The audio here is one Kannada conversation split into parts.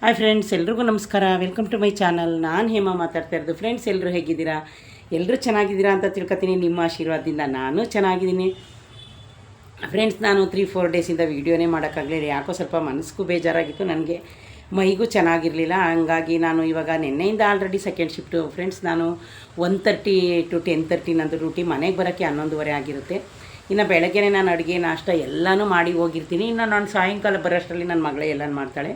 ಹಾಯ್ ಫ್ರೆಂಡ್ಸ್ ಎಲ್ರಿಗೂ ನಮಸ್ಕಾರ. ವೆಲ್ಕಮ್ ಟು ಮೈ ಚಾನಲ್ ನಾನು ಹೇಮಾ ಮಾತಾಡ್ತಾ ಇರೋದು. ಫ್ರೆಂಡ್ಸ್ ಎಲ್ಲರೂ ಹೇಗಿದ್ದೀರಾ? ಎಲ್ಲರೂ ಚೆನ್ನಾಗಿದ್ದೀರಾ ಅಂತ ತಿಳ್ಕೊತೀನಿ. ನಿಮ್ಮ ಆಶೀರ್ವಾದದಿಂದ ನಾನು ಚೆನ್ನಾಗಿದ್ದೀನಿ. ಫ್ರೆಂಡ್ಸ್ ನಾನು ತ್ರೀ ಫೋರ್ ಡೇಸಿಂದ ವೀಡಿಯೋನೇ ಮಾಡೋಕ್ಕಾಗಲಿಲ್ಲ. ಯಾಕೋ ಸ್ವಲ್ಪ ಮನಸ್ಸಿಗೂ ಬೇಜಾರಾಗಿತ್ತು ನನಗೆ. ಮೈಗೂ ಚೆನ್ನಾಗಿರಲಿಲ್ಲ. ಹಂಗಾಗಿ ನಾನು ಇವಾಗ ನಿನ್ನೆಯಿಂದ ಆಲ್ರೆಡಿ ಸೆಕೆಂಡ್ ಶಿಫ್ಟು ಫ್ರೆಂಡ್ಸ್ ನಾನು one thirty to ten thirty ನಂದು ಡ್ಯೂಟಿ ಮನೆಗೆ ಬರೋಕ್ಕೆ ಹನ್ನೊಂದುವರೆ ಆಗಿರುತ್ತೆ. ಇನ್ನು ಬೆಳಗ್ಗೆನೇ ನಾನು ಅಡುಗೆ, ನಾಷ್ಟ ಎಲ್ಲನೂ ಮಾಡಿ ಹೋಗಿರ್ತೀನಿ. ಇನ್ನು ನಾನು ಸಾಯಂಕಾಲ ಬರೋಷ್ಟರಲ್ಲಿ ನನ್ನ ಮಗಳೇ ಎಲ್ಲನೂ ಮಾಡ್ತಾಳೆ.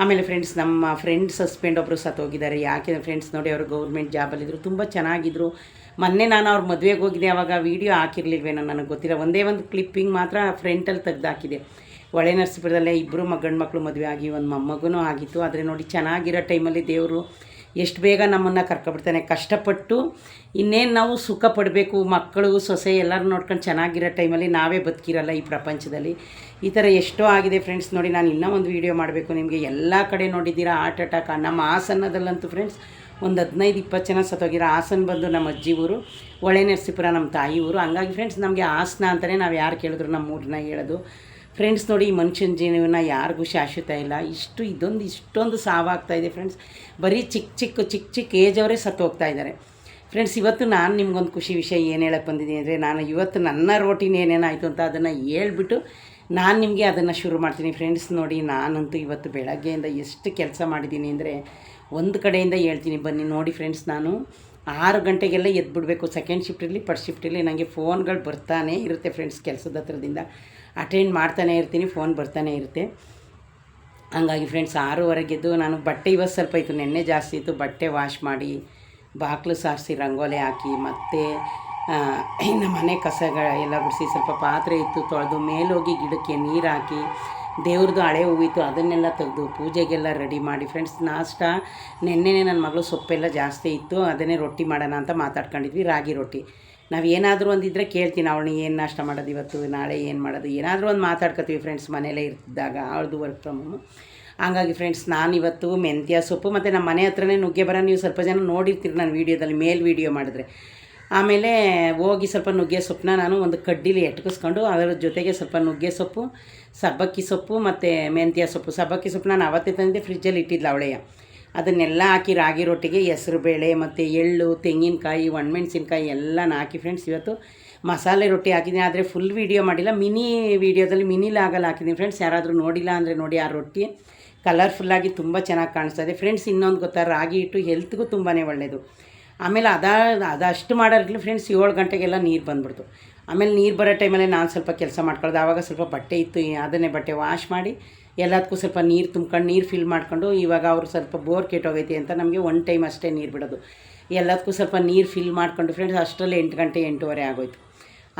ಆಮೇಲೆ ಫ್ರೆಂಡ್ಸ್ ನಮ್ಮ ಫ್ರೆಂಡ್ ಸಸ್ಪೆಂಡ್ ಒಬ್ಬರು ಸತ್ತೋಗಿದ್ದಾರೆ ಯಾಕೆ ಫ್ರೆಂಡ್ಸ್ ನೋಡಿ ಅವರು ಗೌರ್ಮೆಂಟ್ ಜಾಬಲ್ಲಿದ್ದರು ತುಂಬ ಚೆನ್ನಾಗಿದ್ದರು ಮೊನ್ನೆ ನಾನು ಅವ್ರ ಮದುವೆಗೆ ಹೋಗಿದ್ದೆ, ಅವಾಗ ವೀಡಿಯೋ ಹಾಕಿರ್ಲಿಲ್ವೇನೋ ನನಗೆ ಗೊತ್ತಿಲ್ಲ. ಒಂದೇ ಒಂದು ಕ್ಲಿಪ್ಪಿಂಗ್ ಮಾತ್ರ ಫ್ರೆಂಟಲ್ಲಿ ತೆಗ್ದು ಹಾಕಿದೆ. ಒಳ್ಳೆ ನರಸೀಪುರದಲ್ಲೇ ಇಬ್ಬರು ಮ ಗಂಡು ಮಕ್ಕಳು ಮದುವೆ ಆಗಿ, ಒಂದು ಮೊಮ್ಮಗೂ ಆಗಿತ್ತು. ಆದರೆ ನೋಡಿ ಚೆನ್ನಾಗಿರೋ ಟೈಮಲ್ಲಿ ದೇವರು ಎಷ್ಟು ಬೇಗ ನಮ್ಮನ್ನು ಕರ್ಕೊಬಿಡ್ತಾನೆ. ಕಷ್ಟಪಟ್ಟು ಇನ್ನೇನು ನಾವು ಸುಖ ಪಡಬೇಕು, ಮಕ್ಕಳು, ಸೊಸೆ ಎಲ್ಲರೂ ನೋಡ್ಕೊಂಡು ಚೆನ್ನಾಗಿರೋ ಟೈಮಲ್ಲಿ ನಾವೇ ಬದುಕಿರಲ್ಲ ಈ ಪ್ರಪಂಚದಲ್ಲಿ. ಈ ಥರ ಎಷ್ಟೋ ಆಗಿದೆ ಫ್ರೆಂಡ್ಸ್. ನೋಡಿ, ನಾನು ಇನ್ನೂ ಒಂದು ವೀಡಿಯೋ ಮಾಡಬೇಕು. ನಿಮಗೆ ಎಲ್ಲ ಕಡೆ ನೋಡಿದ್ದೀರಾ, ಹಾರ್ಟ್ ಅಟ್ಯಾಕ್, ನಮ್ಮ ಹಾಸನದಲ್ಲಂತೂ ಫ್ರೆಂಡ್ಸ್, ಒಂದು ಹದಿನೈದು, ಇಪ್ಪತ್ತು ಜನ ಸತ್ತೋಗಿರೋ ಹಾಸನ ಬಂದು ನಮ್ಮ ಅಜ್ಜಿ ಊರು ಒಳ್ಳೆ ನರಸೀಪುರ ನಮ್ಮ ತಾಯಿ ಊರು. ಹಂಗಾಗಿ ಫ್ರೆಂಡ್ಸ್, ನಮಗೆ ಹಾಸನ ಅಂತಲೇ ನಾವು ಯಾರು ಕೇಳಿದ್ರು ನಮ್ಮ ಊರನ್ನ ಹೇಳೋದು. ಫ್ರೆಂಡ್ಸ್ ನೋಡಿ, ಈ ಮನುಷ್ಯನ ಜೀವನ ಯಾರಿಗೂ ಶಾಶ್ವತ ಇಲ್ಲ. ಇಷ್ಟು ಇದೊಂದು, ಇಷ್ಟೊಂದು ಸಾವಾಗ್ತಾ ಇದೆ ಫ್ರೆಂಡ್ಸ್ ಬರೀ ಚಿಕ್ಕ ಚಿಕ್ಕ ಚಿಕ್ಕ ಚಿಕ್ಕ ಏಜ್ ಅವರೇ ಸತ್ತು ಹೋಗ್ತಾ ಇದ್ದಾರೆ. ಫ್ರೆಂಡ್ಸ್ ಇವತ್ತು ನಾನು ನಿಮ್ಗೊಂದು ಖುಷಿ ವಿಷಯ ಏನು ಹೇಳಕ್ಕೆ ಬಂದಿದ್ದೀನಿ ಅಂದರೆ, ನಾನು ಇವತ್ತು ನನ್ನ ರೋಟಿನ ಏನೇನಾಯಿತು ಅಂತ ಅದನ್ನು ಹೇಳ್ಬಿಟ್ಟು ನಾನು ನಿಮಗೆ ಅದನ್ನು ಶುರು ಮಾಡ್ತೀನಿ. ಫ್ರೆಂಡ್ಸ್ ನೋಡಿ, ನಾನಂತೂ ಇವತ್ತು ಬೆಳಗ್ಗೆಯಿಂದ ಎಷ್ಟು ಕೆಲಸ ಮಾಡಿದ್ದೀನಿ ಅಂದರೆ, ಒಂದು ಕಡೆಯಿಂದ ಹೇಳ್ತೀನಿ. ಬನ್ನಿ ನೋಡಿ ಫ್ರೆಂಡ್ಸ್ ನಾನು ಆರು ಗಂಟೆಗೆಲ್ಲ ಎದ್ಬಿಡ್ಬೇಕು. ಸೆಕೆಂಡ್ ಶಿಫ್ಟಲ್ಲಿ ಫಸ್ಟ್ ಶಿಫ್ಟಲ್ಲಿ ನನಗೆ ಫೋನ್ಗಳು ಬರ್ತಾನೆ ಇರುತ್ತೆ ಫ್ರೆಂಡ್ಸ್ ಕೆಲಸದ ಹತ್ರದಿಂದ. ಅಟೆಂಡ್ ಮಾಡ್ತಾನೆ ಇರ್ತೀನಿ ಫೋನ್ ಬರ್ತಾನೆ ಇರುತ್ತೆ. ಹಂಗಾಗಿ ಫ್ರೆಂಡ್ಸ್ ಆರೂವರೆಗೆದ್ದು ನಾನು ಬಟ್ಟೆ ಇವತ್ತು ಸ್ವಲ್ಪ ಇತ್ತು ನೆನ್ನೆ ಜಾಸ್ತಿ ಇತ್ತು. ಬಟ್ಟೆ ವಾಶ್ ಮಾಡಿ ಬಾಗಿಲು ಸಾರಿಸಿ, ರಂಗೋಲಿ ಹಾಕಿ, ಮತ್ತು ಇನ್ನು ಮನೆ ಕಸಗಳ ಎಲ್ಲ ಗುಡಿಸಿ ಸ್ವಲ್ಪ ಪಾತ್ರೆ ಇತ್ತು, ತೊಳೆದು ಮೇಲೋಗಿ ಗಿಡಕ್ಕೆ ನೀರು ಹಾಕಿ, ದೇವ್ರದ್ದು ಹಳೆ ಹೂವಿತ್ತು, ಅದನ್ನೆಲ್ಲ ತೆಗೆದು ಪೂಜೆಗೆಲ್ಲ ರೆಡಿ ಮಾಡಿ. ಫ್ರೆಂಡ್ಸ್ ನಾಷ್ಟ ನೆನ್ನೆ ನನ್ನ ಮಗಳು ಸೊಪ್ಪೆಲ್ಲ ಜಾಸ್ತಿ ಇತ್ತು, ಅದನ್ನೇ ರೊಟ್ಟಿ ಮಾಡೋಣ ಅಂತ ಮಾತಾಡ್ಕೊಂಡಿದ್ವಿ, ರಾಗಿ ರೊಟ್ಟಿ. ನಾವು ಏನಾದರೂ ಒಂದಿದ್ರೆ ಕೇಳ್ತೀನಿ, ಅವಳನ್ನ ಏನು ನಾಷ್ಟ ಮಾಡೋದು ಇವತ್ತು, ನಾಳೆ ಏನು ಮಾಡೋದು, ಏನಾದರೂ ಒಂದು ಮಾತಾಡ್ಕೊತೀವಿ ಫ್ರೆಂಡ್ಸ್ ಮನೇಲೇ ಇರ್ತಿದ್ದಾಗ, ಅವಳದು ವರ್ಕ್ ಫ್ರಮ್ ಹೋಮು ಹಂಗಾಗಿ ಫ್ರೆಂಡ್ಸ್ ನಾನು ಇವತ್ತು ಮೆಂತ್ಯ ಸೊಪ್ಪು ಮತ್ತು ನಮ್ಮ ಮನೆ ಹತ್ರನೇ ನುಗ್ಗೆ ಬರ, ನೀವು ಸ್ವಲ್ಪ ಜನ ನೋಡಿರ್ತೀರಿ ನಾನು ವೀಡಿಯೋದಲ್ಲಿ ಮೇಲ್ ವೀಡಿಯೋ ಮಾಡಿದ್ರೆ. ಆಮೇಲೆ ಹೋಗಿ ಸ್ವಲ್ಪ ನುಗ್ಗೆ ಸೊಪ್ಪನ್ನ ನಾನು ಒಂದು ಕಡ್ಡಿಲಿ ಎಟ್ಕಿಸ್ಕೊಂಡು, ಅದರ ಜೊತೆಗೆ ಸ್ವಲ್ಪ ನುಗ್ಗೆ ಸೊಪ್ಪು, ಸಬ್ಬಕ್ಕಿ ಸೊಪ್ಪು ಮತ್ತು ಮೆಂತ್ಯ ಸೊಪ್ಪು. ಸಬ್ಬಕ್ಕಿ ಸೊಪ್ಪು ನಾನು ಅವತ್ತೇ ತಂದೆ ಫ್ರಿಜ್ಜಲ್ಲಿ ಇಟ್ಟಿದ್ಲು ಅವಳೆಯ ಅದನ್ನೆಲ್ಲ ಹಾಕಿ ರಾಗಿ ರೊಟ್ಟಿಗೆ, ಹೆಸ್ರು ಬೇಳೆ, ಮತ್ತು ಎಳ್ಳು, ತೆಂಗಿನಕಾಯಿ ಒಣಮೆಣ್ಸಿನ್ಕಾಯಿ ಎಲ್ಲನೂ ಹಾಕಿ ಫ್ರೆಂಡ್ಸ್ ಇವತ್ತು ಮಸಾಲೆ ರೊಟ್ಟಿ ಹಾಕಿದ್ದೀನಿ. ಆದರೆ ಫುಲ್ ವೀಡಿಯೋ ಮಾಡಿಲ್ಲ. ಮಿನಿ ವೀಡಿಯೋದಲ್ಲಿ ಮಿನಿ ಲಾಗಲ್ಲಿ ಹಾಕಿದ್ದೀನಿ ಫ್ರೆಂಡ್ಸ್ ಯಾರಾದರೂ ನೋಡಿಲ್ಲ ಅಂದರೆ ನೋಡಿ ಆ ರೊಟ್ಟಿ. ಕಲರ್ಫುಲ್ಲಾಗಿ ತುಂಬ ಚೆನ್ನಾಗಿ ಕಾಣಿಸ್ತಾ ಇದೆ. ಫ್ರೆಂಡ್ಸ್ ಇನ್ನೊಂದು ಗೊತ್ತಾ? ರಾಗಿ ಹಿಟ್ಟು ಹೆಲ್ತ್ಗೂ ತುಂಬಾ ಒಳ್ಳೆಯದು ಆಮೇಲೆ ಅದ, ಅದಷ್ಟು ಮಾಡೋರ್ಲಿ ಫ್ರೆಂಡ್ಸ್ ಏಳು ಗಂಟೆಗೆಲ್ಲ ನೀರು ಬಂದ್ಬಿಡ್ತು. ಆಮೇಲೆ ನೀರು ಬರೋ ಟೈಮಲ್ಲಿ ನಾನು ಸ್ವಲ್ಪ ಕೆಲಸ ಮಾಡ್ಕೊಳ್ಳೋದು ಆವಾಗ ಸ್ವಲ್ಪ ಬಟ್ಟೆ ಇತ್ತು. ಅದನ್ನೇ ಬಟ್ಟೆ ವಾಶ್ ಮಾಡಿ ಎಲ್ಲದಕ್ಕೂ ಸ್ವಲ್ಪ ನೀರು ತುಂಬ್ಕೊಂಡು ನೀರು ಫಿಲ್ ಮಾಡ್ಕೊಂಡು ಇವಾಗ ಅವರು ಸ್ವಲ್ಪ ಬೋರ್ ಕೆಟ್ಟೋಗೈತಿ ಅಂತ ನಮಗೆ ಒನ್ ಟೈಮ್ ಅಷ್ಟೇ ನೀರು ಬಿಡೋದು. ಎಲ್ಲದಕ್ಕೂ ಸ್ವಲ್ಪ ನೀರು ಫಿಲ್ ಮಾಡ್ಕೊಂಡು ಫ್ರೆಂಡ್ಸ್ ಅಷ್ಟರಲ್ಲಿ ಎಂಟು ಗಂಟೆ ಎಂಟೂವರೆ ಆಗೋಯ್ತು.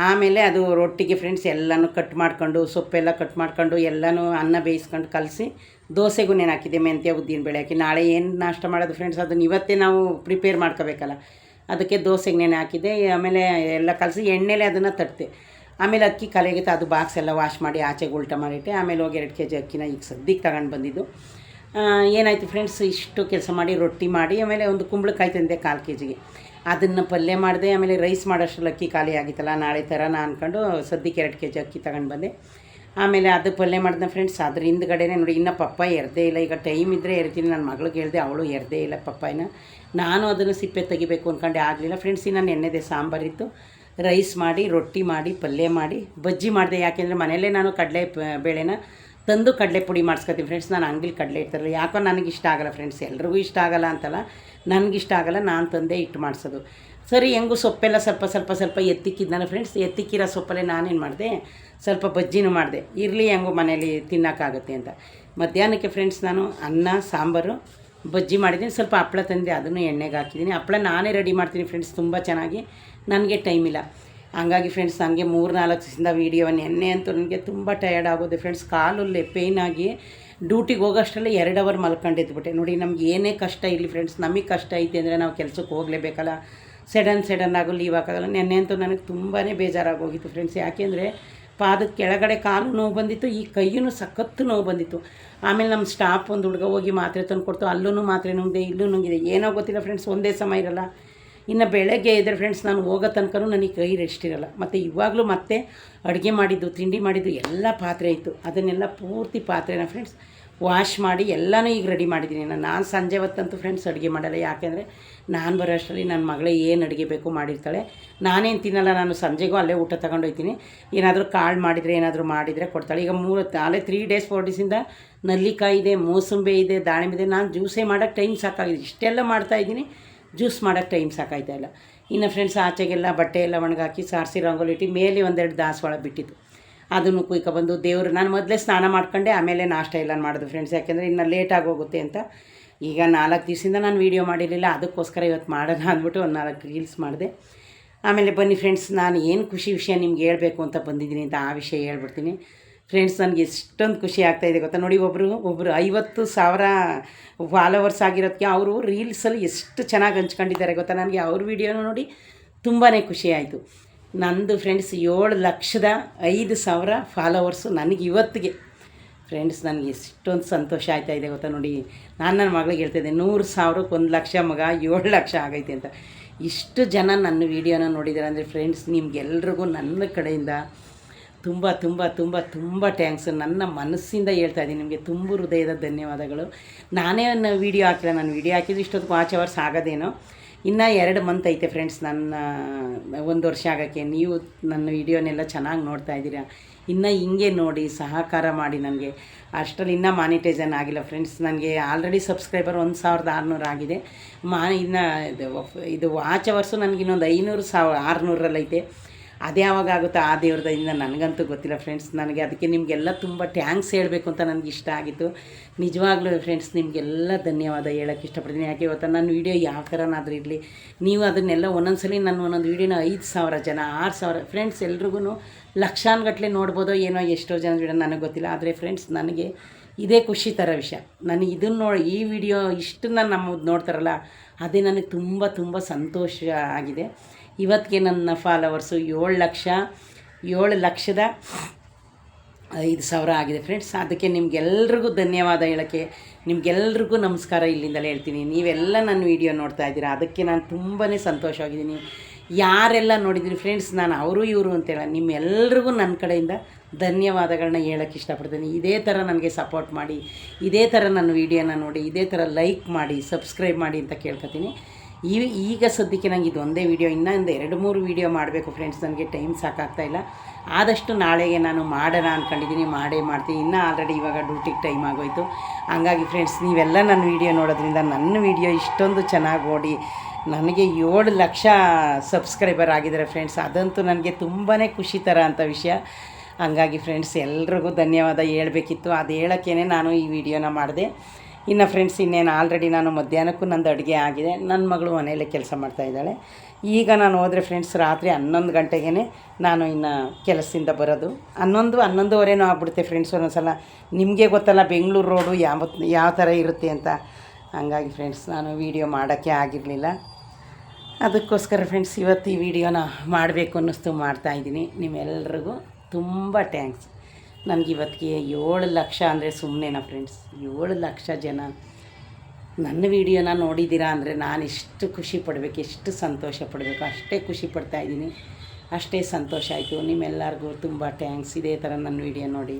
ಆಮೇಲೆ ಅದು ರೊಟ್ಟಿಗೆ ಫ್ರೆಂಡ್ಸ್ ಎಲ್ಲನೂ ಕಟ್ ಮಾಡ್ಕೊಂಡು, ಸೊಪ್ಪೆಲ್ಲ ಕಟ್ ಮಾಡ್ಕೊಂಡು, ಎಲ್ಲನೂ ಅನ್ನ ಬೇಯಿಸ್ಕೊಂಡು ಕಲಸಿ ದೋಸೆಗೂ ನೇನು ಹಾಕಿದ್ದೆ, ಮೆಂತ್ಯ, ಉದ್ದಿನ ಬೇಳೆ ಹಾಕಿ. ನಾಳೆ ಏನು ನಾಷ್ಟ ಮಾಡೋದು ಫ್ರೆಂಡ್ಸ್ ಅದನ್ನ ಇವತ್ತೇ ನಾವು ಪ್ರಿಪೇರ್ ಮಾಡ್ಕೋಬೇಕಲ್ಲ. ಅದಕ್ಕೆ ದೋಸೆಗೆ ನೆನೆ ಹಾಕಿದ್ದೆ, ಆಮೇಲೆ ಎಲ್ಲ ಕಲಸಿ ಎಣ್ಣೆಲೆ ಅದನ್ನು ತಟ್ಟೆ ಆಮೇಲೆ ಅಕ್ಕಿ ಕಲೆಗಿತ್ತು ಅದು ಬಾಕ್ಸ್ ಎಲ್ಲ ವಾಶ್ ಮಾಡಿ ಆಚೆಗೆ ಉಲ್ಟ ಮಾಡಿಟ್ಟೆ. ಆಮೇಲೆ ಹೋಗಿ ಎರಡು ಕೆ ಜಿ ಅಕ್ಕಿನ ಈಗ ಸದ್ಯಕ್ಕೆ ತಗೊಂಡು ಬಂದಿದ್ದು. ಏನಾಯಿತು ಫ್ರೆಂಡ್ಸ್ ಇಷ್ಟು ಕೆಲಸ ಮಾಡಿ, ರೊಟ್ಟಿ ಮಾಡಿ, ಆಮೇಲೆ ಒಂದು ಕುಂಬಳಕಾಯಿ ತಂದೆ ಕಾಲು ಕೆ ಜಿಗೆ ಅದನ್ನು ಪಲ್ಯ ಮಾಡಿದೆ, ಆಮೇಲೆ ರೈಸ್ ಮಾಡೋಷ್ಟರಲ್ಲಿ ಅಕ್ಕಿ ಖಾಲಿ ಆಗಿತ್ತಲ್ಲ, ನಾಳೆ ಥರನ ಅಂದ್ಕೊಂಡು ಸದ್ಯಕ್ಕೆ ಎರಡು ಕೆ ಜಿ ಅಕ್ಕಿ ತಗೊಂಡು ಬಂದೆ. ಆಮೇಲೆ ಅದು ಪಲ್ಯ ಮಾಡಿದ್ನ ಫ್ರೆಂಡ್ಸ್ ಅದ್ರ ಹಿಂದ್ಗಡೆನೇ ನೋಡಿ, ಇನ್ನೂ ಪಪ್ಪ ಎರದೇ ಇಲ್ಲ. ಈಗ ಟೈಮ್ ಇದ್ದರೆ ಎರ್ತೀನಿ ನನ್ನ ಮಗಳಿಗೆ ಹೇಳಿದೆ, ಅವಳು ಎರದೇ ಇಲ್ಲ ಪಪ್ಪಾಯಿನ ನಾನು ಅದನ್ನು ಸಿಪ್ಪೆ ತೆಗಿಬೇಕು ಅಂದ್ಕೊಂಡೆ ಆಗಲಿಲ್ಲ. ಫ್ರೆಂಡ್ಸ್ ಇನ್ನು ನೆನ್ನೆದೆ ಸಾಂಬಾರಿತ್ತು ರೈಸ್ ಮಾಡಿ, ರೊಟ್ಟಿ ಮಾಡಿ, ಪಲ್ಯ ಮಾಡಿ. ಬಜ್ಜಿ ಮಾಡಿದೆ ಯಾಕೆಂದರೆ ಮನೆಯಲ್ಲೇ ನಾನು ಕಡಲೆ ಬೇಳೆನ ತಂದು ಕಡಲೆ ಪುಡಿ ಮಾಡಿಸ್ಕೊತೀನಿ ಫ್ರೆಂಡ್ಸ್ ನಾನು ಅಂಗಿಲ್ ಕಡಲೆ ಇರ್ತಾರಲ್ಲ ಯಾಕೋ ನನಗೆ ಇಷ್ಟ ಆಗಲ್ಲ ಫ್ರೆಂಡ್ಸ್ ಎಲ್ರಿಗೂ ಇಷ್ಟ ಆಗಲ್ಲ ಅಂತಲ್ಲ ನನಗಿಷ್ಟ ಆಗಲ್ಲ, ನಾನು ತಂದೆ ಇಟ್ಟು ಮಾಡಿಸೋದು. ಸರಿ, ಹೆಂಗೂ ಸೊಪ್ಪೆಲ್ಲ ಸ್ವಲ್ಪ ಸ್ವಲ್ಪ ಸ್ವಲ್ಪ ಎತ್ತಿಕ್ಕಿದ್ನಲ್ಲ ಫ್ರೆಂಡ್ಸ್ ಎತ್ತಿಕ್ಕಿರೋ ಸೊಪ್ಪಲ್ಲೇ ನಾನೇನು ಮಾಡಿದೆ, ಸ್ವಲ್ಪ ಬಜ್ಜಿನೂ ಮಾಡಿದೆ. ಇರಲಿ ಹೆಂಗೋ ಮನೇಲಿ ತಿನ್ನೋಕ್ಕಾಗುತ್ತೆ ಅಂತ. ಮಧ್ಯಾಹ್ನಕ್ಕೆ ಫ್ರೆಂಡ್ಸ್ ನಾನು ಅನ್ನ, ಸಾಂಬಾರು, ಬಜ್ಜಿ ಮಾಡಿದ್ದೀನಿ. ಸ್ವಲ್ಪ ಹಪ್ಪಳ ತಂದೆ, ಅದನ್ನು ಎಣ್ಣೆಗೆ ಹಾಕಿದ್ದೀನಿ. ಹಪ್ಪಳ ನಾನೇ ರೆಡಿ ಮಾಡ್ತೀನಿ ಫ್ರೆಂಡ್ಸ್ ತುಂಬ ಚೆನ್ನಾಗಿ. ನನಗೆ ಟೈಮ್ ಇಲ್ಲ ಹಂಗಾಗಿ ಫ್ರೆಂಡ್ಸ್ ನನಗೆ ಮೂರು ನಾಲ್ಕು ದಿವಸದಿಂದ ವೀಡಿಯೋ ನೆನ್ನೆ ಅಂತೂ ನನಗೆ ತುಂಬ ಟಯರ್ಡ್ ಆಗೋದು. ಫ್ರೆಂಡ್ಸ್ ಕಾಲಲ್ಲೇ ಪೇಯ್ನ್ ಆಗಿ ಡ್ಯೂಟಿಗೆ ಹೋಗೋಷ್ಟರಲ್ಲಿ ಎರಡು ಅವರ್ ಮಲ್ಕೊಂಡಿದ್ಬಿಟ್ಟೆ. ನೋಡಿ, ನಮ್ಗೆ ಏನೇ ಕಷ್ಟ ಇಲ್ಲಿ ಫ್ರೆಂಡ್ಸ್ ನಮಗೆ ಕಷ್ಟ ಐತೆ ಅಂದರೆ ನಾವು ಕೆಲಸಕ್ಕೆ ಹೋಗಲೇಬೇಕಲ್ಲ. ಸಡನ್ ಸಡನ್ ಆಗೋ ಲೀವ್ ಹಾಕೋಲ್ಲ ನೆನ್ನೆ ಅಂತೂ ನನಗೆ ತುಂಬಾ ಬೇಜಾರಾಗೋಗಿತ್ತು ಫ್ರೆಂಡ್ಸ್ ಯಾಕೆಂದರೆ ಪಾದದ ಕೆಳಗಡೆ ಕಾಲು ನೋವು ಬಂದಿತ್ತು, ಈ ಕೈಯೂ ಸಖತ್ತು ನೋವು ಬಂದಿತ್ತು. ಆಮೇಲೆ ನಮ್ಮ ಸ್ಟಾಫ್ ಒಂದು ಹುಡುಗ ಹೋಗಿ ಮಾತ್ರೆ ತಂದು ಕೊಡ್ತು ಅಲ್ಲೂ ಮಾತ್ರೆ ನುಂಗಿದೆ, ಇಲ್ಲೂ ನುಂಗಿದೆ. ಏನೋ ಗೊತ್ತಿಲ್ಲ ಫ್ರೆಂಡ್ಸ್ ಒಂದೇ ಸಮಯ ಇರಲ್ಲ. ಇನ್ನು ಬೆಳಗ್ಗೆ ಇದ್ರೆ ಫ್ರೆಂಡ್ಸ್ ನಾನು ಹೋಗೋ ತನಕನೂ ನನಗೆ ಕೈ ರೆಸ್ಟ್ ಇರಲ್ಲ. ಮತ್ತು ಇವಾಗಲೂ ಮತ್ತೆ ಅಡುಗೆ ಮಾಡಿದ್ದು, ತಿಂಡಿ ಮಾಡಿದ್ದು ಎಲ್ಲ ಪಾತ್ರೆ ಇತ್ತು ಅದನ್ನೆಲ್ಲ ಪೂರ್ತಿ ಪಾತ್ರೆನ ಫ್ರೆಂಡ್ಸ್ ವಾಶ್ ಮಾಡಿ ಎಲ್ಲನೂ ಈಗ ರೆಡಿ ಮಾಡಿದ್ದೀನಿ. ನಾನು ನಾನು ಸಂಜೆ ಹೊತ್ತಂತೂ ಫ್ರೆಂಡ್ಸ್ ಅಡುಗೆ ಮಾಡಲ್ಲ. ಯಾಕೆಂದರೆ ನಾನು ಬರೋ ಅಷ್ಟರಲ್ಲಿ ನನ್ನ ಮಗಳೇ ಏನು ಅಡುಗೆ ಬೇಕು ಮಾಡಿರ್ತಾಳೆ. ನಾನೇನು ತಿನ್ನಲ್ಲ, ನಾನು ಸಂಜೆಗೂ ಅಲ್ಲೇ ಊಟ ತೊಗೊಂಡೋಗ್ತೀನಿ ಏನಾದರೂ ಕಾಳು ಮಾಡಿದರೆ, ಏನಾದರೂ ಮಾಡಿದರೆ ಕೊಡ್ತಾಳೆ. ಈಗ ಮೂರು ಅಲ್ಲೇ ತ್ರೀ ಡೇಸ್ ಫೋರ್ ಡೇಸಿಂದ ನಲ್ಲಿಕಾಯಿ ಇದೆ, ಮೋಸಂಬಿ ಇದೆ, ದಾಳಿಂಬೆ ಇದೆ. ನಾನು ಜ್ಯೂಸೇ ಮಾಡೋಕ್ಕೆ ಟೈಮ್ ಸಾಕಾಗಿದೆ. ಇಷ್ಟೆಲ್ಲ ಮಾಡ್ತಾಯಿದ್ದೀನಿ ಜ್ಯೂಸ್ ಮಾಡೋಕ್ಕೆ ಟೈಮ್ ಸಾಕಾಯ್ತಾ ಇಲ್ಲ. ಇನ್ನು ಫ್ರೆಂಡ್ಸ್ ಆಚೆಗೆಲ್ಲ ಬಟ್ಟೆ ಎಲ್ಲ ಒಣಗಾಕಿ ಸಾರಿಸಿ ರಂಗೋಲಿ ಇಟ್ಟು ಮೇಲೆ ಒಂದೆರಡು ದಾಸವಾಳ ಬಿಟ್ಟಿತ್ತು ಅದನ್ನು ಕುಯ್ಕೊಬಂದು ದೇವರು ನಾನು ಮೊದಲೇ ಸ್ನಾನ ಮಾಡ್ಕೊಂಡೆ, ಆಮೇಲೆ ನಾಷ್ಟ ಎಲ್ಲ ಮಾಡಿದ್ರು ಫ್ರೆಂಡ್ಸ್ ಯಾಕೆಂದರೆ ಇನ್ನು ಲೇಟಾಗಿ ಹೋಗುತ್ತೆ ಅಂತ. ಈಗ ನಾಲ್ಕು ದಿವಸದಿಂದ ನಾನು ವೀಡಿಯೋ ಮಾಡಿರಲಿಲ್ಲ, ಅದಕ್ಕೋಸ್ಕರ ಇವತ್ತು ಮಾಡೋಣ ಅಂದ್ಬಿಟ್ಟು ಒಂದು ನಾಲ್ಕು ರೀಲ್ಸ್ ಮಾಡಿದೆ. ಆಮೇಲೆ ಬನ್ನಿ ಫ್ರೆಂಡ್ಸ್ ನಾನು ಏನು ಖುಷಿ ವಿಷಯ ನಿಮ್ಗೆ ಹೇಳಬೇಕು ಅಂತ ಬಂದಿದ್ದೀನಿ ಅಂತ ಆ ವಿಷಯ ಹೇಳ್ಬಿಡ್ತೀನಿ. ಫ್ರೆಂಡ್ಸ್ ನನಗೆ ಎಷ್ಟೊಂದು ಖುಷಿ ಆಗ್ತಾಯಿದೆ ಗೊತ್ತಾ? ನೋಡಿ ಒಬ್ಬರು ಒಬ್ಬರು ಐವತ್ತು ಸಾವಿರ ಫಾಲೋವರ್ಸ್ ಆಗಿರೋದಕ್ಕೆ ಅವರು ರೀಲ್ಸಲ್ಲಿ ಎಷ್ಟು ಚೆನ್ನಾಗಿ ಹಂಚ್ಕೊಂಡಿದ್ದಾರೆ ಗೊತ್ತಾ? ನನಗೆ ಅವ್ರ ವಿಡಿಯೋನ ನೋಡಿ ತುಂಬಾ ಖುಷಿ ಆಯಿತು. ನಂದು ಫ್ರೆಂಡ್ಸ್ ಏಳು ಲಕ್ಷದ ಐದು ಸಾವಿರ ಫಾಲೋವರ್ಸು ನನಗೆ ಇವತ್ತಿಗೆ. ಫ್ರೆಂಡ್ಸ್ ನನಗೆ ಎಷ್ಟೊಂದು ಸಂತೋಷ ಆಯ್ತಾ ಇದೆ ಗೊತ್ತಾ? ನೋಡಿ, ನಾನು ನನ್ನ ಮಗಳಿಗೆ ಹೇಳ್ತಾಯಿದ್ದೆ ನೂರು ಸಾವಿರಕ್ಕೆ ಒಂದು ಲಕ್ಷ ಮಗ, ಏಳು ಲಕ್ಷ ಆಗೈತೆ ಅಂತ. ಇಷ್ಟು ಜನ ನನ್ನ ವೀಡಿಯೋನ ನೋಡಿದ್ದಾರೆ ಅಂದರೆ ಫ್ರೆಂಡ್ಸ್ ನಿಮ್ಗೆಲ್ರಿಗೂ ನನ್ನ ಕಡೆಯಿಂದ ತುಂಬ ತುಂಬ ತುಂಬ ತುಂಬ ಥ್ಯಾಂಕ್ಸ್ ನನ್ನ ಮನಸ್ಸಿಂದ ಹೇಳ್ತಾ ಇದ್ದೀನಿ. ನಿಮಗೆ ತುಂಬ ಹೃದಯದ ಧನ್ಯವಾದಗಳು. ನಾನೇ ಒಂದು ವೀಡಿಯೋ ಹಾಕಿಲ್ಲ. ನಾನು ವೀಡಿಯೋ ಹಾಕಿದ್ರೆ ಇಷ್ಟೊತ್ತು ವಾಚ್ ಅವರ್ಸ್ ಆಗೋದೇನೋ. ಇನ್ನೂ ಎರಡು ಮಂತ್ ಐತೆ ಫ್ರೆಂಡ್ಸ್ ನನ್ನ, ಒಂದು ವರ್ಷ ಆಗೋಕ್ಕೆ. ನೀವು ನನ್ನ ವೀಡಿಯೋನೆಲ್ಲ ಚೆನ್ನಾಗಿ ನೋಡ್ತಾ ಇದ್ದೀರಾ. ಇನ್ನು ಹಿಂಗೆ ನೋಡಿ, ಸಹಕಾರ ಮಾಡಿ ನನಗೆ. ಅಷ್ಟರಲ್ಲಿ ಇನ್ನೂ ಮಾನಿಟೈಸನ್ ಆಗಿಲ್ಲ ಫ್ರೆಂಡ್ಸ್ ನನಗೆ ಆಲ್ರೆಡಿ ಸಬ್ಸ್ಕ್ರೈಬರ್ ಒಂದು ಸಾವಿರದ ಆರುನೂರು ಆಗಿದೆ. ಮಾ, ಇನ್ನು, ಇದು ವಾಚ್ ಅವರ್ಸು ನನಗೆ ಇನ್ನೊಂದು ಐನೂರು ಸಾವಿರ ಆರುನೂರಲ್ಲೈತೆ ಅದು ಯಾವಾಗ ಆಗುತ್ತೋ ಆ ದೇವ್ರದಿಂದ ನನಗಂತೂ ಗೊತ್ತಿಲ್ಲ ಫ್ರೆಂಡ್ಸ್ ನನಗೆ ಅದಕ್ಕೆ ನಿಮಗೆಲ್ಲ ತುಂಬ ಟ್ಯಾಂಕ್ಸ್ ಹೇಳಬೇಕು ಅಂತ ನನಗೆ ಇಷ್ಟ ಆಗಿತ್ತು. ನಿಜವಾಗ್ಲೂ ಫ್ರೆಂಡ್ಸ್ ನಿಮಗೆಲ್ಲ ಧನ್ಯವಾದ ಹೇಳೋಕ್ಕೆ ಇಷ್ಟಪಡ್ತೀನಿ. ಯಾಕೆ ಇವತ್ತು ನನ್ನ ವೀಡಿಯೋ ಯಾವ ಥರನಾದರೂ ಇರಲಿ. ನೀವು ಅದನ್ನೆಲ್ಲ ಒಂದೊಂದ್ಸಲಿ ನನ್ನ ಒಂದೊಂದು ವೀಡಿಯೋನ ಐದು ಸಾವಿರ ಜನ, ಆರು ಸಾವಿರ ಫ್ರೆಂಡ್ಸ್ ಎಲ್ರಿಗೂ ಲಕ್ಷಾನುಗಟ್ಟಲೆ ನೋಡ್ಬೋದು ಏನೋ ಎಷ್ಟೋ ಜನ ವೀಡಿಯೋ ನನಗೆ ಗೊತ್ತಿಲ್ಲ. ಆದರೆ ಫ್ರೆಂಡ್ಸ್ ನನಗೆ ಇದೇ ಖುಷಿ ಥರ ವಿಷಯ. ನಾನು ಇದನ್ನು ನೋಡಿ ಈ ವಿಡಿಯೋ ಇಷ್ಟನ್ನ ನಮ್ಮ ನೋಡ್ತಾರಲ್ಲ, ಅದೇ ನನಗೆ ತುಂಬ ತುಂಬ ಸಂತೋಷ ಆಗಿದೆ. ಇವತ್ತಿಗೆ ನನ್ನ ಫಾಲೋವರ್ಸು ಏಳು ಲಕ್ಷ, ಏಳು ಲಕ್ಷದ ಐದು ಸಾವಿರ ಆಗಿದೆ ಫ್ರೆಂಡ್ಸ್. ಅದಕ್ಕೆ ನಿಮ್ಗೆಲ್ರಿಗೂ ಧನ್ಯವಾದ ಹೇಳೋಕ್ಕೆ, ನಿಮಗೆಲ್ರಿಗೂ ನಮಸ್ಕಾರ ಇಲ್ಲಿಂದಲೇ ಹೇಳ್ತೀನಿ. ನೀವೆಲ್ಲ ನನ್ನ ವೀಡಿಯೋ ನೋಡ್ತಾ ಇದ್ದೀರಾ? ಅದಕ್ಕೆ ನಾನು ತುಂಬಾ ಸಂತೋಷವಾಗಿದ್ದೀನಿ. ಯಾರೆಲ್ಲ ನೋಡಿದ್ದೀನಿ ಫ್ರೆಂಡ್ಸ್, ನಾನು ಅವರು ಇವರು ಅಂತೇಳ, ನಿಮ್ಮೆಲ್ರಿಗೂ ನನ್ನ ಕಡೆಯಿಂದ ಧನ್ಯವಾದಗಳನ್ನ ಹೇಳೋಕ್ಕೆ ಇಷ್ಟಪಡ್ತೀನಿ. ಇದೇ ಥರ ನನಗೆ ಸಪೋರ್ಟ್ ಮಾಡಿ, ಇದೇ ಥರ ನನ್ನ ವೀಡಿಯೋನ ನೋಡಿ, ಇದೇ ಥರ ಲೈಕ್ ಮಾಡಿ, ಸಬ್ಸ್ಕ್ರೈಬ್ ಮಾಡಿ ಅಂತ ಕೇಳ್ಕೊತೀನಿ. ಈ ಈಗ ಸದ್ಯಕ್ಕೆ ನನಗೆ ಇದು ಒಂದೇ ವೀಡಿಯೋ ಇನ್ನೊಂದು ಎರಡು ಮೂರು ವೀಡಿಯೋ ಮಾಡಬೇಕು ಫ್ರೆಂಡ್ಸ್ ನನಗೆ ಟೈಮ್ ಸಾಕಾಗ್ತಾ ಇಲ್ಲ. ಆದಷ್ಟು ನಾಳೆಗೆ ನಾನು ಮಾಡೋಣ ಅಂದ್ಕೊಂಡಿದ್ದೀನಿ ಮಾಡೇ ಮಾಡ್ತೀನಿ. ಇನ್ನೂ ಆಲ್ರೆಡಿ ಇವಾಗ ಡ್ಯೂಟಿಗೆ ಟೈಮ್ ಆಗೋಯಿತು. ಹಂಗಾಗಿ ಫ್ರೆಂಡ್ಸ್ ನೀವೆಲ್ಲ ನನ್ನ ವೀಡಿಯೋ ನೋಡೋದ್ರಿಂದ ನನ್ನ ವೀಡಿಯೋ ಇಷ್ಟೊಂದು ಚೆನ್ನಾಗಿ ಓಡಿ, ನನಗೆ ಏಳು ಲಕ್ಷ ಸಬ್ಸ್ಕ್ರೈಬರ್ ಆಗಿದ್ದಾರೆ ಫ್ರೆಂಡ್ಸ್ ಅದಂತೂ ನನಗೆ ತುಂಬಾ ಖುಷಿ ಥರ ಅಂತ ವಿಷಯ. ಹಂಗಾಗಿ ಫ್ರೆಂಡ್ಸ್ ಎಲ್ರಿಗೂ ಧನ್ಯವಾದ ಹೇಳಬೇಕಿತ್ತು. ಅದು ಹೇಳೋಕ್ಕೇ ನಾನು ಈ ವಿಡಿಯೋನ ಮಾಡಿದೆ. ಇನ್ನು ಫ್ರೆಂಡ್ಸ್ ಇನ್ನೇನು ಆಲ್ರೆಡಿ ನಾನು ಮಧ್ಯಾಹ್ನಕ್ಕೂ ನಂದು ಅಡುಗೆ ಆಗಿದೆ. ನನ್ನ ಮಗಳು ಮನೆಯಲ್ಲೇ ಕೆಲಸ ಮಾಡ್ತಾಯಿದ್ದಾಳೆ ಈಗ ನಾನು ಹೋದರೆ ಫ್ರೆಂಡ್ಸ್ ರಾತ್ರಿ ಹನ್ನೊಂದು ಗಂಟೆಗೇ ನಾನು ಇನ್ನು ಕೆಲಸದಿಂದ ಬರೋದು. ಹನ್ನೊಂದು, ಹನ್ನೊಂದುವರೆನೂ ಆಗ್ಬಿಡುತ್ತೆ ಫ್ರೆಂಡ್ಸ್ ಒಂದೊಂದ್ಸಲ. ನಿಮಗೆ ಗೊತ್ತಲ್ಲ, ಬೆಂಗಳೂರು ರೋಡು ಯಾವ ಯಾವ ಥರ ಇರುತ್ತೆ ಅಂತ. ಹಂಗಾಗಿ ಫ್ರೆಂಡ್ಸ್ ನಾನು ವೀಡಿಯೋ ಮಾಡೋಕ್ಕೆ ಆಗಿರಲಿಲ್ಲ. ಅದಕ್ಕೋಸ್ಕರ ಫ್ರೆಂಡ್ಸ್ ಇವತ್ತು ಈ ವಿಡಿಯೋನ ಮಾಡಬೇಕು ಅನ್ನಿಸ್ತು ಮಾಡ್ತಾಯಿದ್ದೀನಿ ನಿಮ್ಮೆಲ್ರಿಗೂ ತುಂಬ ಟ್ಯಾಂಕ್ಸ್ ನನಗೆ ಇವತ್ತಿಗೆ ಏಳು ಲಕ್ಷ ಅಂದರೆ ಸುಮ್ಮನೆನಾ ಫ್ರೆಂಡ್ಸ್ ಏಳು ಲಕ್ಷ ಜನ. ನನ್ನ ವೀಡಿಯೋನ ನೋಡಿದ್ದೀರಾ ಅಂದರೆ ನಾನು ಎಷ್ಟು ಖುಷಿ ಪಡಬೇಕು ಎಷ್ಟು ಸಂತೋಷ ಪಡಬೇಕು. ಅಷ್ಟೇ ಖುಷಿ ಪಡ್ತಾ ಇದ್ದೀನಿ. ಅಷ್ಟೇ ಸಂತೋಷ ಆಯಿತು. ನಿಮ್ಮೆಲ್ಲರಿಗೂ ತುಂಬ ಥ್ಯಾಂಕ್ಸ್ ಇದೇ ಥರ ನನ್ನ ವೀಡಿಯೋ ನೋಡಿ.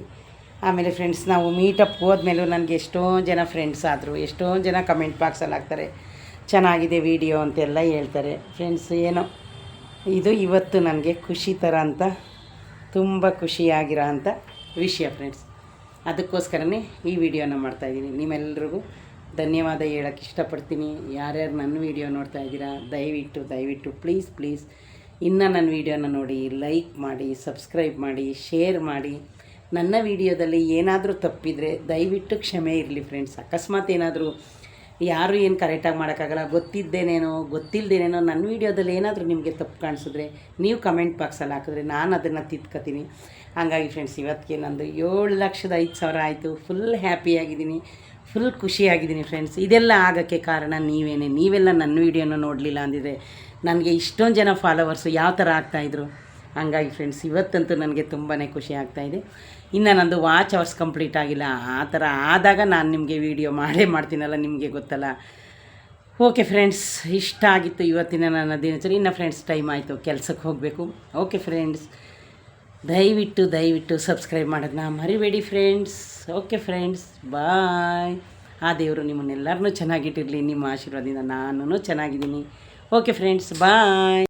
ಆಮೇಲೆ ಫ್ರೆಂಡ್ಸ್ ನಾವು ಮೀಟಪ್ ಹೋದ್ಮೇಲೂ ನನಗೆ ಎಷ್ಟೋ ಜನ ಫ್ರೆಂಡ್ಸ್ ಆದರು. ಎಷ್ಟೋ ಜನ ಕಮೆಂಟ್ ಬಾಕ್ಸಲ್ಲಿ ಹಾಕ್ತಾರೆ. ಚೆನ್ನಾಗಿದೆ ವೀಡಿಯೋ ಅಂತೆಲ್ಲ ಹೇಳ್ತಾರೆ. ಫ್ರೆಂಡ್ಸ್ ಏನೋ ಇದು ಇವತ್ತು ನನಗೆ ಖುಷಿ ಥರ ಅಂತ ತುಂಬ ಖುಷಿಯಾಗಿರೋ ಅಂಥ ವಿಷಯ ಫ್ರೆಂಡ್ಸ್ ಅದಕ್ಕೋಸ್ಕರನೇ ಈ ವಿಡಿಯೋನ ಮಾಡ್ತಾಯಿದ್ದೀನಿ ನಿಮ್ಮೆಲ್ಲರಿಗೂ ಧನ್ಯವಾದ ಹೇಳೋಕ್ಕೆ ಇಷ್ಟಪಡ್ತೀನಿ. ಯಾರ್ಯಾರು ನನ್ನ ವೀಡಿಯೋ ನೋಡ್ತಾ ಇದ್ದೀರಾ, ದಯವಿಟ್ಟು ದಯವಿಟ್ಟು ಪ್ಲೀಸ್ ಪ್ಲೀಸ್ ಇನ್ನು ನನ್ನ ವೀಡಿಯೋನ ನೋಡಿ ಲೈಕ್ ಮಾಡಿ ಸಬ್ಸ್ಕ್ರೈಬ್ ಮಾಡಿ ಶೇರ್ ಮಾಡಿ. ನನ್ನ ವೀಡಿಯೋದಲ್ಲಿ ಏನಾದರೂ ತಪ್ಪಿದರೆ ದಯವಿಟ್ಟು ಕ್ಷಮೆ ಇರಲಿ ಫ್ರೆಂಡ್ಸ್ ಅಕಸ್ಮಾತ್ ಏನಾದರೂ ಯಾರು ಏನು ಕರೆಕ್ಟಾಗಿ ಮಾಡೋಕ್ಕಾಗಲ್ಲ. ಗೊತ್ತಿದ್ದೇನೇನೋ ಗೊತ್ತಿಲ್ಲದೇನೇನೋ ನನ್ನ ವೀಡಿಯೋದಲ್ಲಿ ಏನಾದರೂ ನಿಮಗೆ ತಪ್ಪು ಕಾಣಿಸಿದ್ರೆ ನೀವು ಕಮೆಂಟ್ ಬಾಕ್ಸಲ್ಲಿ ಹಾಕಿದ್ರೆ ನಾನು ಅದನ್ನು ತಿದ್ಕೋತೀನಿ. ಹಾಗಾಗಿ ಫ್ರೆಂಡ್ಸ್ ಇವತ್ತಿಗೆ ನಂದು ಏಳು ಲಕ್ಷದ ಐದು ಸಾವಿರ ಆಯಿತು. ಫುಲ್ ಹ್ಯಾಪಿಯಾಗಿದ್ದೀನಿ ಫುಲ್ ಖುಷಿಯಾಗಿದ್ದೀನಿ ಫ್ರೆಂಡ್ಸ್ ಇದೆಲ್ಲ ಆಗೋಕ್ಕೆ ಕಾರಣ ನೀವೇನೇ. ನೀವೆಲ್ಲ ನನ್ನ ವೀಡಿಯೋನ ನೋಡಲಿಲ್ಲ ಅಂದಿದ್ರೆ ನನಗೆ ಇಷ್ಟೊಂದು ಜನ ಫಾಲೋವರ್ಸು ಯಾವ ಥರ ಆಗ್ತಾಯಿದ್ರು ಹಂಗಾಗಿ ಫ್ರೆಂಡ್ಸ್ ಇವತ್ತಂತೂ ನನಗೆ ತುಂಬಾ ಖುಷಿ ಆಗ್ತಾಯಿದೆ ಇನ್ನು ನಂದು ವಾಚ್ ಅವರ್ಸ್ ಕಂಪ್ಲೀಟ್ ಆಗಿಲ್ಲ. ಆ ಥರ ಆದಾಗ ನಾನು ನಿಮಗೆ ವೀಡಿಯೋ ಮಾಡೇ ಮಾಡ್ತೀನಲ್ಲ, ನಿಮಗೆ ಗೊತ್ತಲ್ಲ. ಓಕೆ ಫ್ರೆಂಡ್ಸ್ ಇಷ್ಟ ಆಗಿತ್ತು ಇವತ್ತಿನ ನನ್ನ ದಿನಚರಿ. ಇನ್ನು ಫ್ರೆಂಡ್ಸ್ ಟೈಮ್ ಆಯಿತು ಕೆಲಸಕ್ಕೆ ಹೋಗಬೇಕು. ಓಕೆ ಫ್ರೆಂಡ್ಸ್ ದಯವಿಟ್ಟು ದಯವಿಟ್ಟು ಸಬ್ಸ್ಕ್ರೈಬ್ ಮಾಡೋದನ್ನ ಮರಿಬೇಡಿ ಫ್ರೆಂಡ್ಸ್ ಓಕೆ ಫ್ರೆಂಡ್ಸ್ ಬಾಯ್ ಆ ದೇವರು ನಿಮ್ಮನ್ನೆಲ್ಲರನ್ನೂ ಚೆನ್ನಾಗಿಟ್ಟಿರಲಿ, ನಿಮ್ಮ ಆಶೀರ್ವಾದದಿಂದ ನಾನು ಚೆನ್ನಾಗಿದ್ದೀನಿ. Okay friends bye